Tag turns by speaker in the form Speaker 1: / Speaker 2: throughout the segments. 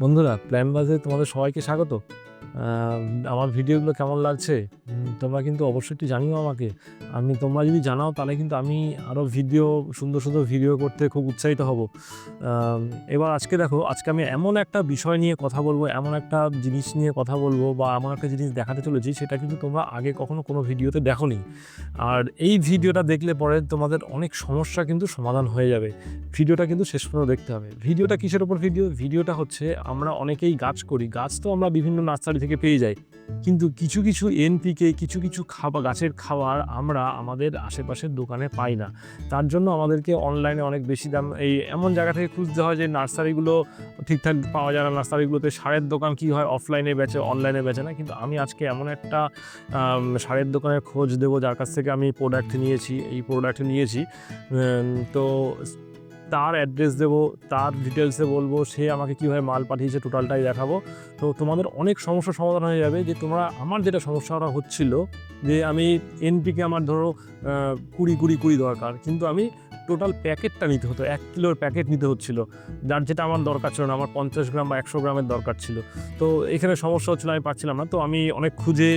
Speaker 1: বন্ধুরা প্ল্যান বাজে তোমাদের সবাইকে স্বাগত। আমার ভিডিওগুলো কেমন লাগছে? তোমরা কিন্তু অবশ্যই একটু জানিও আমাকে। আমি তোমরা যদি জানাও, তাহলে কিন্তু আমি আরও ভিডিও, সুন্দর সুন্দর ভিডিও করতে খুব উৎসাহিত হব। এবার আজকে দেখো, আজকে আমি এমন একটা বিষয় নিয়ে কথা বলব, এমন একটা জিনিস নিয়ে কথা বলব, বা এমন একটা জিনিস দেখাতে চলেছি, সেটা কিন্তু তোমরা আগে কখনো কোনো ভিডিওতে দেখোনি। আর এই ভিডিওটা দেখলে পরে তোমাদের অনেক সমস্যা কিন্তু সমাধান হয়ে যাবে। ভিডিওটা কিন্তু শেষ পর্যন্ত দেখতে হবে। ভিডিওটা কিসের ওপর ভিডিও? ভিডিওটা হচ্ছে আমরা অনেকেই গাছ করি। গাছ তো আমরা বিভিন্ন নার্সারি থেকে পেয়ে যাই। কিন্তু কিছু কিছু এনপিকে, কিছু কিছু খাবার গাছের খাবার আমরা আমাদের আশেপাশের দোকানে পাই না। তার জন্য আমাদেরকে অনলাইনে অনেক বেশি দাম, এই এমন জায়গা থেকে খুঁজতে হয় যে নার্সারিগুলো ঠিকঠাক পাওয়া যায় না। নার্সারিগুলোতে সারের দোকান কি হয়? অফলাইনে বেচে অনলাইনে বেচে না। কিন্তু আমি আজকে এমন একটা সারের দোকানের খোঁজ দেবো, যার কাছ থেকে আমি প্রোডাক্ট নিয়েছি, এই প্রোডাক্ট নিয়েছি। তো তার অ্যাড্রেস দেবো, তার ডিটেলসে বলব, সে আমাকে কীভাবে মাল পাঠিয়েছে টোটালটাই দেখাবো। তো তোমাদের অনেক সমস্যার সমাধান হয়ে যাবে যে তোমরা, আমার যেটা সমস্যাটা হচ্ছিল যে আমি এনপিকে আমার ধরো কুড়ি কুড়ি কুড়ি দরকার, কিন্তু আমি টোটাল প্যাকেটটা নিতে হতো, এক কিলোর প্যাকেট নিতে হচ্ছিল, যার যেটা আমার দরকার ছিল না, আমার পঞ্চাশ গ্রাম বা একশো গ্রামের দরকার ছিল। তো এখানে সমস্যা হচ্ছিল, আমি পাচ্ছিলাম না, তো আমি অনেক খুঁজে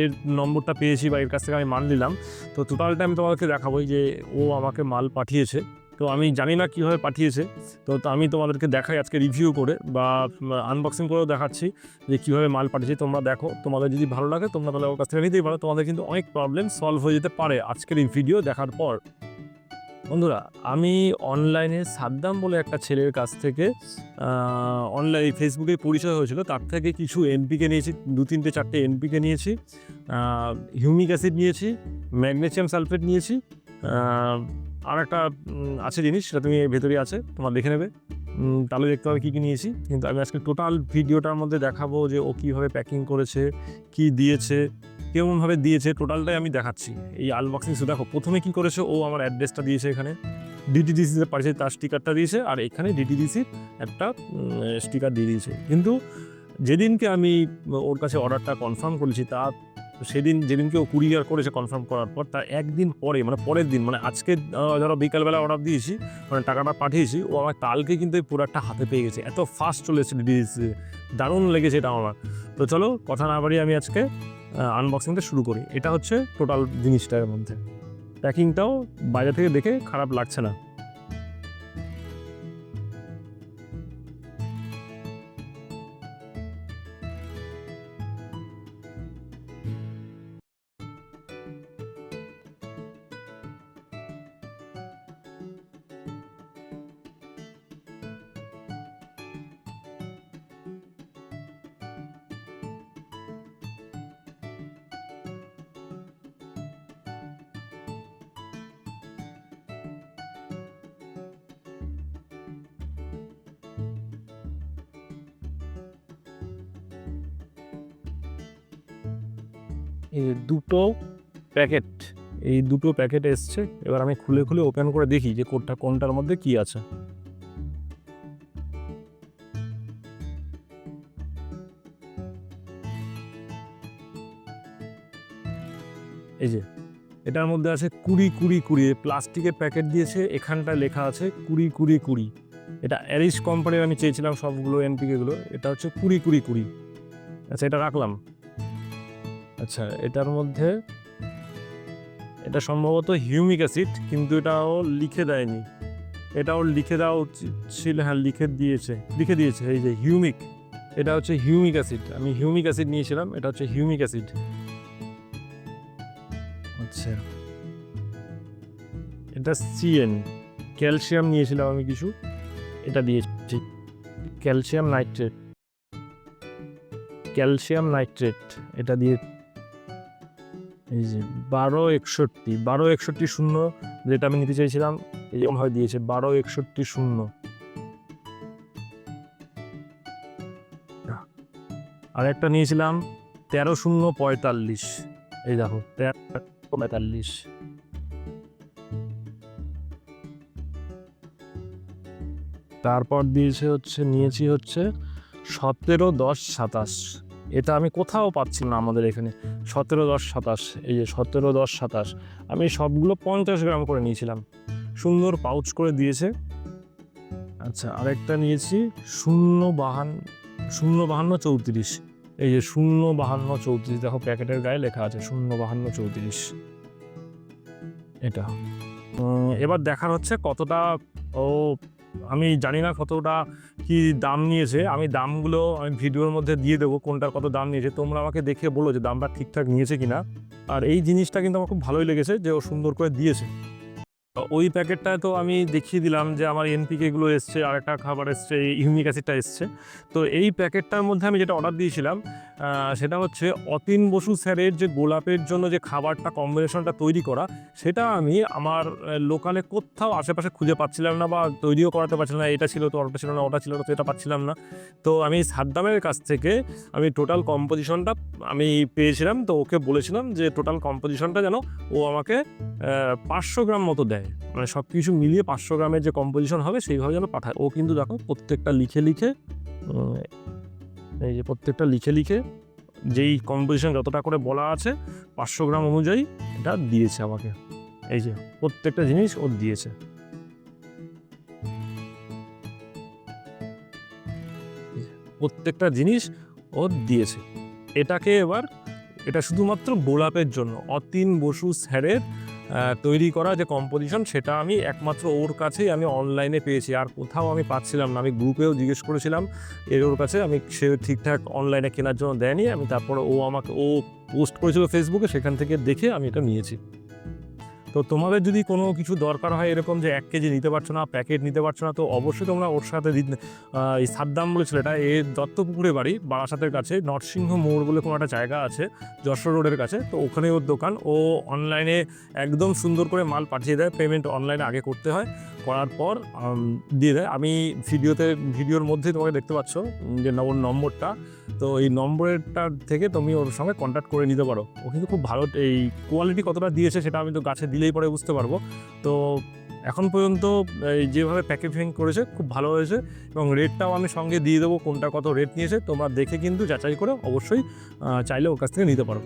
Speaker 1: এর নম্বরটা পেয়েছি বা এর কাছ থেকে আমি মাল নিলাম। তো টোটালটা আমি তোমাদেরকে দেখাবো যে ও আমাকে মাল পাঠিয়েছে। তো আমি জানি না কীভাবে পাঠিয়েছে। তো আমি তোমাদেরকে দেখাই আজকে রিভিউ করে বা আনবক্সিং করেও দেখাচ্ছি যে কীভাবে মাল পাঠিয়েছি। তোমরা দেখো, তোমাদের যদি ভালো লাগে, তোমরা তাহলে ওর কাছ থেকে নিতেই পারো। তোমাদের কিন্তু অনেক প্রবলেম সলভ হয়ে যেতে পারে আজকের এই ভিডিও দেখার পর। বন্ধুরা, আমি অনলাইনে সাদ্দাম বলে একটা ছেলের কাছ থেকে অনলাইন ফেসবুকে পরিচয় হয়েছিল। তার থেকে কিছু এনপিকে নিয়েছি, দু, তিনটে, চারটে এনপিকে নিয়েছি। হিউমিক অ্যাসিড নিয়েছি ম্যাগনেসিয়াম সালফেট নিয়েছি আর একটা আছে জিনিস, সেটা তুমি ভেতরে আছে, তোমার দেখে নেবে। তাহলে দেখতে হবে কী কী নিয়েছি। কিন্তু আমি আজকে টোটাল ভিডিওটার মধ্যে দেখাবো যে ও কীভাবে প্যাকিং করেছে, কি দিয়েছে, কেমনভাবে দিয়েছে টোটালটাই আমি দেখাচ্ছি। এই আনবক্সিং শুধু দেখো, প্রথমে কী করেছে, ও আমার অ্যাড্রেসটা দিয়েছে এখানে। ডিটিডিসিতে পাঠিয়েছে, তার স্টিকারটা দিয়েছে, আর এখানে ডিটিডিসির একটা স্টিকার দিয়ে দিয়েছে। কিন্তু যেদিনকে আমি ওর কাছে অর্ডারটা কনফার্ম করেছি, তার সেদিন যেদিনকে ও কুরিয়ার করেছে কনফার্ম করার পর, তার একদিন পরে মানে পরের দিন মানে আজকে ধরো বিকালবেলা অর্ডার দিয়েছি মানে টাকাটা পাঠিয়েছি, ও আমার কালকে কিন্তু এই প্রোডাক্টটা হাতে পেয়ে গেছে। এত ফাস্ট চলে এসেছে ডিটিডিসি দারুণ লেগেছে এটা আমার। তো চলো, কথা না বাড়িয়ে আমি আজকে আনবক্সিংটা শুরু করি। এটা হচ্ছে টোটাল জিনিসটার মধ্যে। প্যাকিংটাও বাইরে থেকে দেখে খারাপ লাগছে না। দুটো প্যাকেট, এই দুটো প্যাকেট এসছে। এবার আমি খুলে খুলে ওপেন করে দেখি যে কোনটা কোনটার মধ্যে কি আছে। এই যে, এটার মধ্যে আছে কুড়ি কুড়ি কুড়ি প্লাস্টিকের প্যাকেট দিয়েছে, এখানটা লেখা আছে কুড়ি কুড়ি কুড়ি। এটা অ্যারিস কোম্পানির আমি চেয়েছিলাম সবগুলো এনপিকেগুলো এটা হচ্ছে কুড়ি কুড়ি কুড়ি। আচ্ছা এটা রাখলাম। আচ্ছা এটার মধ্যে এটা সম্ভবত হিউমিক অ্যাসিড, কিন্তু এটাও লিখে দেয়নি। এটাও লিখে দেওয়া উচিত ছিল হ্যাঁ লিখে দিয়েছে লিখে দিয়েছে, এই যে হিউমিক, এটা হচ্ছে হিউমিক অ্যাসিড। আমি হিউমিক অ্যাসিড নিয়েছিলাম, এটা হচ্ছে হিউমিক অ্যাসিড। আচ্ছা এটা সিএন, ক্যালসিয়াম নিয়েছিলাম আমি কিছু, এটা দিয়েছি। ক্যালসিয়াম নাইট্রেট ক্যালসিয়াম নাইট্রেট, এটা দিয়ে এই যে বারো একষট্টি বারো একষট্টি শূন্য যেটা আমি নিতে চাইছিলাম এরকম হয় দিয়েছে বারো একষট্টি শূন্য। আর একটা নিয়েছিলাম তেরো শূন্য পঁয়তাল্লিশ। এই দেখো, তেরো পঁয়তাল্লিশ। তারপর দিয়েছে হচ্ছে, নিয়েছি হচ্ছে সতেরো দশ সাতাশ। এটা আমি কোথাও পাচ্ছি না আমাদের এখানে। সতেরো দশ সাতাশ, এই যে সতেরো দশ সাতাশ, আমি সবগুলো পঞ্চাশ গ্রাম করে নিয়েছিলাম। সুন্দর পাউচ করে দিয়েছে। আচ্ছা আরেকটা নিয়েছি, শূন্য বাহান্ন শূন্য বাহান্ন চৌত্রিশ। এই যে শূন্য বাহান্ন চৌত্রিশ, দেখো প্যাকেটের গায়ে লেখা আছে, শূন্য বাহান্ন চৌত্রিশ। এটা। এবার দেখার হচ্ছে কতটা, ও আমি জানি না কতটা কি দাম নিয়েছে। আমি দামগুলো আমি ভিডিওর মধ্যে দিয়ে দেবো, কোনটার কত দাম নিয়েছে। তোমরা আমাকে দেখে বলো যে দামটা ঠিকঠাক নিয়েছে কিনা। আর এই জিনিসটা কিন্তু আমার খুব ভালোই লেগেছে যে ও সুন্দর করে দিয়েছে। ওই প্যাকেটটায় তো আমি দেখিয়ে দিলাম যে আমার এনপিকে গুলো এসছে আর একটা খাবার এসছে ইউনিক অ্যাসিডটা এসছে। তো এই প্যাকেটটার মধ্যে আমি যেটা অর্ডার দিয়েছিলাম সেটা হচ্ছে অতীন বসু স্যারের যে গোলাপের জন্য যে খাবারটা কম্বিনেশনটা তৈরি করা, সেটা আমি আমার লোকালে কোথাও আশেপাশে খুঁজে পাচ্ছিলাম না বা তৈরিও করাতে পারছিলাম না। এটা ছিল তো ওটা ছিল না, ওটা ছিল তো, এটা পাচ্ছিলাম না। তো আমি সাদ্দামের কাছ থেকে আমি টোটাল কম্পোজিশনটা আমি পেয়েছিলাম, তো ওকে বলেছিলাম যে টোটাল কম্পোজিশনটা যেন ও আমাকে পাঁচশো গ্রাম মতো দেয়। মানে সব কিছু মিলিয়ে পাঁচশো গ্রামের যে কম্পোজিশন হবে, সেইভাবে যেন পাঠায়। ও কিন্তু দেখো প্রত্যেকটা লিখে লিখে এই যে প্রত্যেকটা লিখে লিখে যেই কম্পোজিশন যতটা করে বলা আছে, পাঁচশো গ্রাম অনুযায়ী এটা দিয়েছে আমাকে। এই যে প্রত্যেকটা জিনিস ও দিয়েছে। প্রত্যেকটা জিনিস ও দিয়েছে। এটাকে এবার, এটা শুধুমাত্র গোলাপের জন্য, অতীন বসু স্যারের তৈরি করা যে কম্পোজিশন সেটা আমি একমাত্র ওর কাছেই আমি অনলাইনে পেয়েছি। আর কোথাও আমি পাচ্ছিলাম না। আমি গ্রুপেও জিজ্ঞেস করেছিলাম, এর ওর কাছে। আমি সে ঠিকঠাক অনলাইনে কেনার জন্য দেয়নি। আমি তারপরে ও আমাকে, ও পোস্ট করেছিল ফেসবুকে সেখান থেকে দেখে আমি এটা নিয়েছি। তো তোমাদের যদি কোনো কিছু দরকার হয় এরকম যে এক কেজি নিতে পারছ না, প্যাকেট নিতে পারছ না, তো অবশ্যই তোমরা ওর সাথে এই সাদ্দাম বলেছিল এটা, এ দত্তপুকুরে বাড়ি, বারাসাতের কাছে, নরসিংহ মোড় বলে কোনো একটা জায়গা আছে, যশোর রোডের কাছে, তো ওখানে ওর দোকান। ও অনলাইনে একদম সুন্দর করে মাল পাঠিয়ে দেয় পেমেন্ট অনলাইনে আগে করতে হয়, করার পর দিয়ে দেয়। আমি ভিডিওতে, ভিডিওর মধ্যে তোমাকে দেখতে পাচ্ছ যে ওর নম্বরটা, তো এই নম্বরটা থেকে তুমি ওর সঙ্গে কন্ট্যাক্ট করে নিতে পারো। ও কিন্তু খুব ভালো, এই কোয়ালিটি কতটা দিয়েছে সেটা আমি তো গাছে দিলেই পরে বুঝতে পারব। তো এখন পর্যন্ত যেভাবে প্যাকেজিং করেছে খুব ভালো হয়েছে এবং রেটটাও আমি সঙ্গে দিয়ে দেবো কোনটা কত রেট নিয়েছে, তোমরা দেখে কিন্তু যাচাই করে অবশ্যই চাইলে ওর কাছ থেকে নিতে পারো।